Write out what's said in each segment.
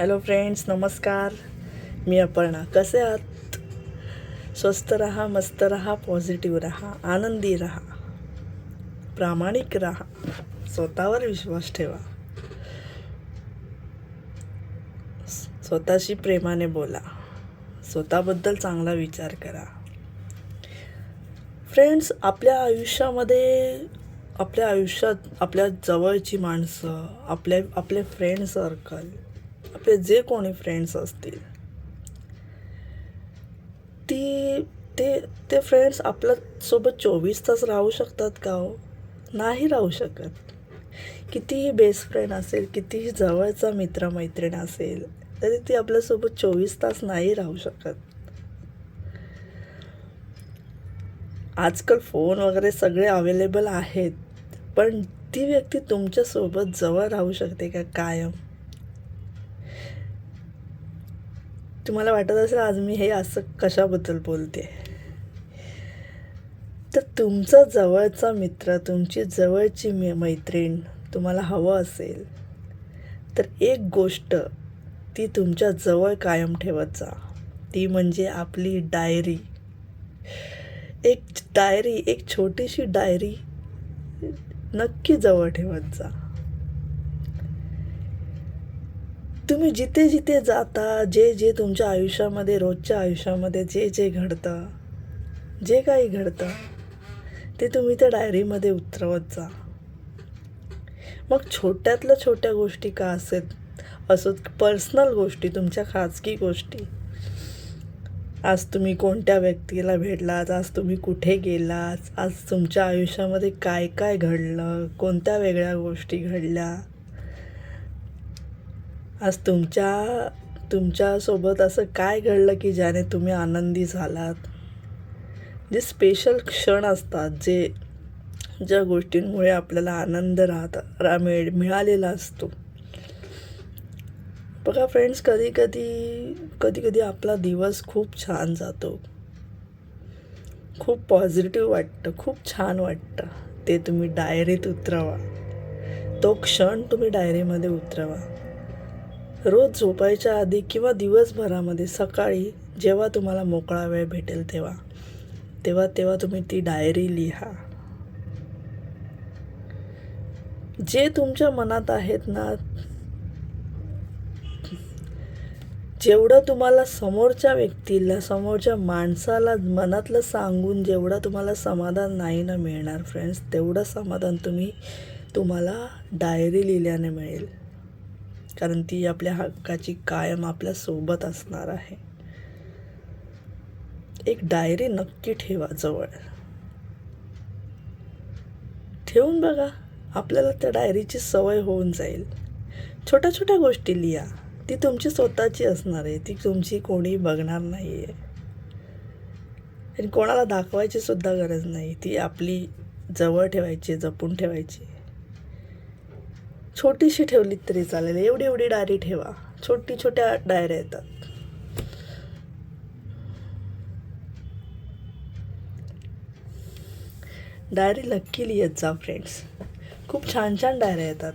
Hello friends नमस्कार. मी अपर्णा. कसे आहात? स्वस्त रहा मस्त रहा पॉझिटिव्ह रहा आनंदी रहा प्रामाणिक रहा स्वतःवर विश्वास ठेवा. स्वतःशी प्रेमाने बोला. स्वतःबद्दल चांगला विचार करा. फ्रेंड्स आपल्या आयुष्यामध्ये आपल्या आयुष्यात आपल्या जवळची माणसं आपल्या आपले फ्रेंड सर्कल आपले जे कोणी फ्रेंड्स असतील. ती ते ते फ्रेंड्स आपल्यासोबत चोवीस तास राहू शकतात का हो? नाही राहू शकत. कितीही बेस्ट फ्रेंड असेल कितीही जवळचा मित्रमैत्रीण असेल तरी ती आपल्यासोबत चोवीस तास नाही राहू शकत. आजकाल फोन वगैरे सगळे अवेलेबल आहेत पण ती व्यक्ती तुमच्यासोबत जवळ राहू शकते का कायम? तुम्हाला वाटत असेल आज मी हे असं कशाबद्दल बोलते? तर तुमचा जवळचा मित्र तुमची जवळची मे मैत्रीण तुम्हाला हवं असेल तर एक गोष्ट ती तुमच्या जवळ कायम ठेवत जा. ती म्हणजे आपली डायरी. एक डायरी एक छोटीशी डायरी नक्की जवळ ठेवत जा. तुम्ही जिथे जिथे जाता जे जे तुमच्या आयुष्यामध्ये रोजच्या आयुष्यामध्ये जे जे घडतं जे काही घडतं ते तुम्ही त्या डायरीमध्ये उतरवत जा. मग छोट्यातल्या छोट्या गोष्टी का असेल? असो पर्सनल गोष्टी तुमच्या खाजगी गोष्टी. आज तुम्ही कोणत्या व्यक्तीला भेटलात? आज तुम्ही कुठे गेलात? आज तुमच्या आयुष्यामध्ये काय काय घडलं? कोणत्या वेगळ्या गोष्टी घडल्या? आज तुमच्या तुमच्यासोबत असं काय घडलं की ज्याने तुम्ही आनंदी झालात? जे स्पेशल क्षण असतात जे ज्या गोष्टींमुळे आपल्याला आनंद राहत रा मिळ मिळालेला असतो. बघा फ्रेंड्स कधी कधी कधी कधी आपला दिवस खूप छान जातो. खूप पॉझिटिव्ह वाटतं खूप छान वाटतं. ते तुम्ही डायरीत उतरवा. तो क्षण तुम्ही डायरीमध्ये उतरवा. रोज झोपायच्या आधी किंवा दिवसभरामध्ये सकाळी जेव्हा तुम्हाला मोकळा वेळ भेटेल तेव्हा तेव्हा तेव्हा तुम्ही ती डायरी लिहा. जे तुमच्या मनात आहेत ना जेवढं तुम्हाला समोरच्या व्यक्तीला समोरच्या माणसाला मनातलं सांगून जेवढं तुम्हाला समाधान नाही ना मिळणार फ्रेंड्स तेवढं समाधान तुम्ही तुम्हाला डायरी लिहिल्याने मिळेल. कारण ती आपल्या हक्काची कायम आपल्यासोबत असणार आहे. एक डायरी नक्की ठेवा जवळ. ठेवून बघा आपल्याला त्या डायरीची सवय होऊन जाईल. छोट्या छोट्या गोष्टी लिहा. ती तुमची स्वतःची असणार आहे. ती तुमची कोणी बघणार नाही आहे आणि कोणाला दाखवायची सुद्धा गरज नाही. ती आपली जवळ ठेवायची जपून ठेवायची. छोटीशी ठेवली तरी चालेल. एवढी एवढी डायरी ठेवा. छोटी छोट्या डायऱ्या येतात. डायरी नक्की लिहित जा फ्रेंड्स खूप छान छान डायऱ्या येतात.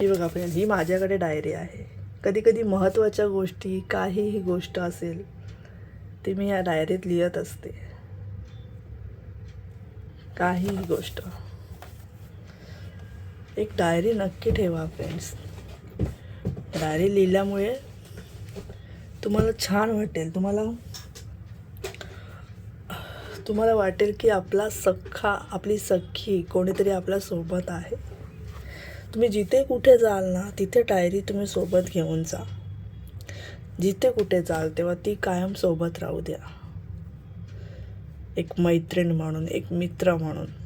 ही बघा फ्रेंड ही माझ्याकडे डायरी आहे. कधी कधी महत्त्वाच्या गोष्टी काहीही गोष्ट असेल ते मी या डायरीत लिहित असते. काहीही गोष्ट. एक डायरी नक्की ठेवा फ्रेंड्स डायरी लिहिल्यामुळे तुम्हाला छान वाटेल. तुम्हाला तुम्हाला वाटेल की आपला सख्खा आपली सख्खी कोणीतरी आपल्यासोबत आहे. तुम्ही जिथे कुठे जाल ना तिथे डायरी तुम्ही सोबत घेऊन जा. जिथे कुठे जाल तेव्हा ती कायम सोबत राहू द्या. एक मैत्रीण म्हणून एक मित्र म्हणून.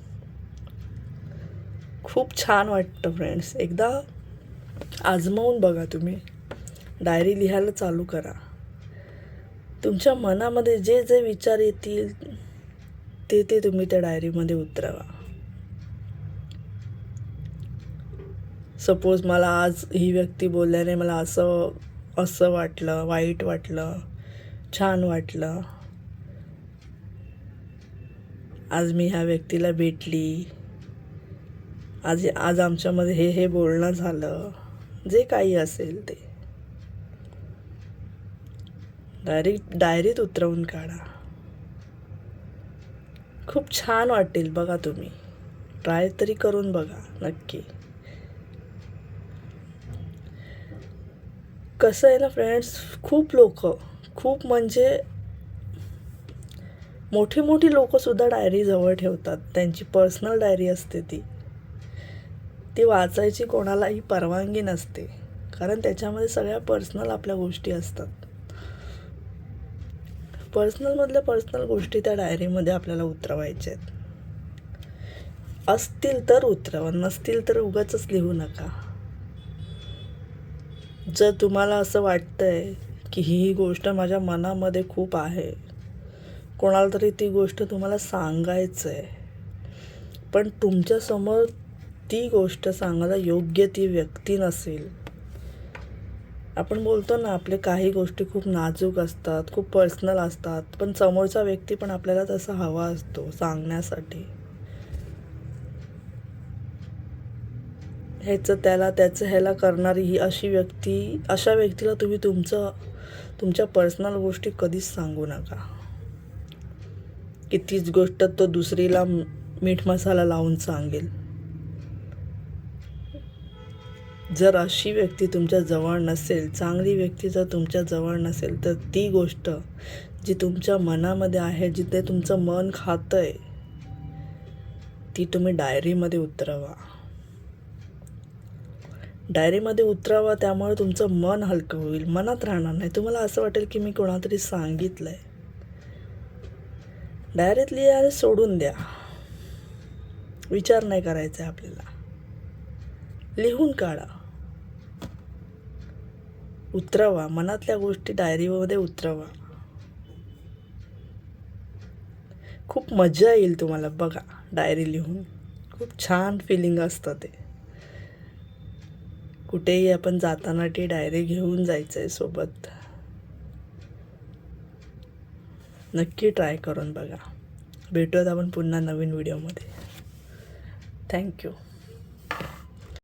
खूप छान वाटतं फ्रेंड्स एकदा आजमावून बघा तुम्ही. डायरी लिहायला चालू करा. तुमच्या मनामध्ये जे जे विचार येतील ते ते तुम्ही त्या डायरीमध्ये उतरवा. सपोज मला आज ही व्यक्ती बोलल्याने मला असं असं वाटलं वाईट वाटलं छान वाटलं. आज मी ह्या व्यक्तीला भेटली. आज आज आमच्यामध्ये हे हे बोलणं झालं. जे काही असेल ते. डायरेक्ट डायरीत उतरवून काढा. खूप छान वाटेल बघा तुम्ही. ट्राय तरी करून बघा नक्की. कसं आहे ना फ्रेंड्स खूप लोक खूप म्हणजे मोठी मोठी लोकंसुद्धा डायरी जवळ ठेवतात. त्यांची पर्सनल डायरी असते ती. ती वाचायची कोणालाही परवानगी नसते. कारण त्याच्यामध्ये सगळ्या पर्सनल आपल्या गोष्टी असतात. पर्सनलमधल्या पर्सनल गोष्टी त्या डायरीमध्ये आपल्याला उतरवायच्या आहेत. असतील तर उतरवा नसतील तर उगाच लिहू नका. जर तुम्हाला असं वाटतंय की ही गोष्ट माझ्या मनामध्ये खूप आहे कोणाला तरी ती गोष्ट तुम्हाला सांगायचं आहे पण तुमच्यासमोर ती गोष्ट सांगायला योग्य ती व्यक्ती नसेल. आपण बोलतो ना आपले काही गोष्टी खूप नाजूक असतात खूप पर्सनल असतात पण समोरचा व्यक्ती पण आपल्याला तसा हवा असतो सांगण्यासाठी. ह्याचं त्याला त्याचं ह्याला करणारी ही अशी व्यक्ती अशा व्यक्तीला तुम्ही तुमचं तुमच्या पर्सनल गोष्टी कधीच सांगू नका. की तीच गोष्ट तो दुसरीला मीठ मसाला लावून सांगेल. जर अशी व्यक्ती तुमच्या जवळ नसेल चांगली व्यक्ती जर तुमच्या जवळ नसेल तर ती गोष्ट जी तुमच्या मनामध्ये आहे जिथे तुमचं मन खातंय ती तुम्ही डायरीमध्ये उतरवा. डायरीमध्ये उतरावा त्यामुळे तुमचं मन हलकं होईल. मनात राहणार नाही. तुम्हाला असं वाटेल की मी कोणातरी सांगितलं आहे डायरीत लिहायला सोडून द्या. विचार नाही करायचा आहे आपल्याला. लिहून काढा. उतरवा. मनातल्या गोष्टी डायरीमध्ये उतरवा. खूप मजा येईल तुम्हाला बघा डायरी लिहून. खूप छान फिलिंग असतं ते. कुठेही आपण जाताना ती डायरी घेऊन जायचं आहे सोबत. नक्की ट्राय करून बघा. भेटूयात आपण पुन्हा नवीन व्हिडिओमध्ये थँक्यू